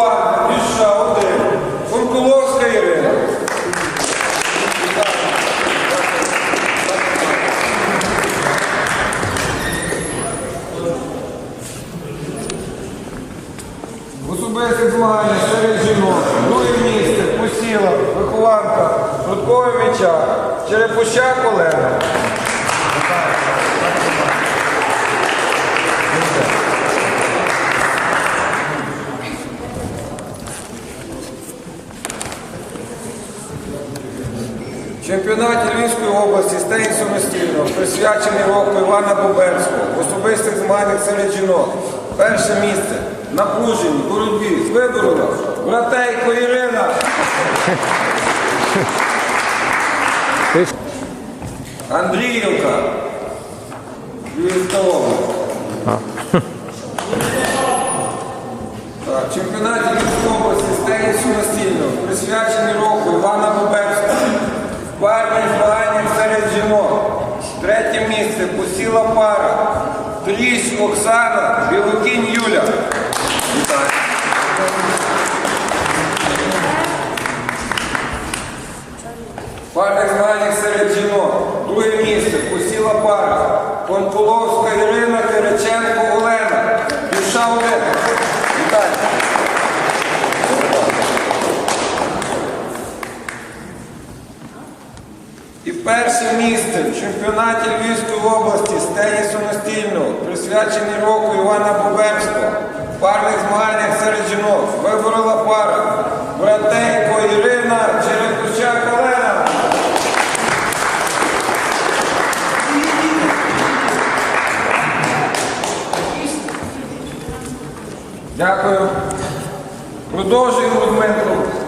Вихователька, Міша, один. Функуловська Ірина. В особистих змаганнях серед жінок, друге місце, посіла, вихованка, Рудковий м'яча, Черепущак Олена. В чемпіонаті Львівської області з тенісу самостійно, присвячений року Івана Боберського, в особистих змаганнях серед жінок. Перше місце напруженій боротьбі з виборола братейко Ірина. Андріївка. Львівська область. Чемпіонаті Львівської області з тенісу настільно, присвячений року Івана Боберського. В парних змаганнях серед жінок. Третє місце посіла пара. Трісь Оксана, Білокінь Юля. Вітаю. Парних змаганнях серед жінок. Друге місце посіла пара. Конкуловська Ірина, Кириченко Олена. Душа Олена. Вітаю. І перше місце в чемпіонаті Львівської області з тенісу настільного, присвячений року Івана Боберського, в парних змаганнях серед жінок, виборола пара Братейко Ірина, Черепущак Олена. Дякую. Продовжуємо Дмитро.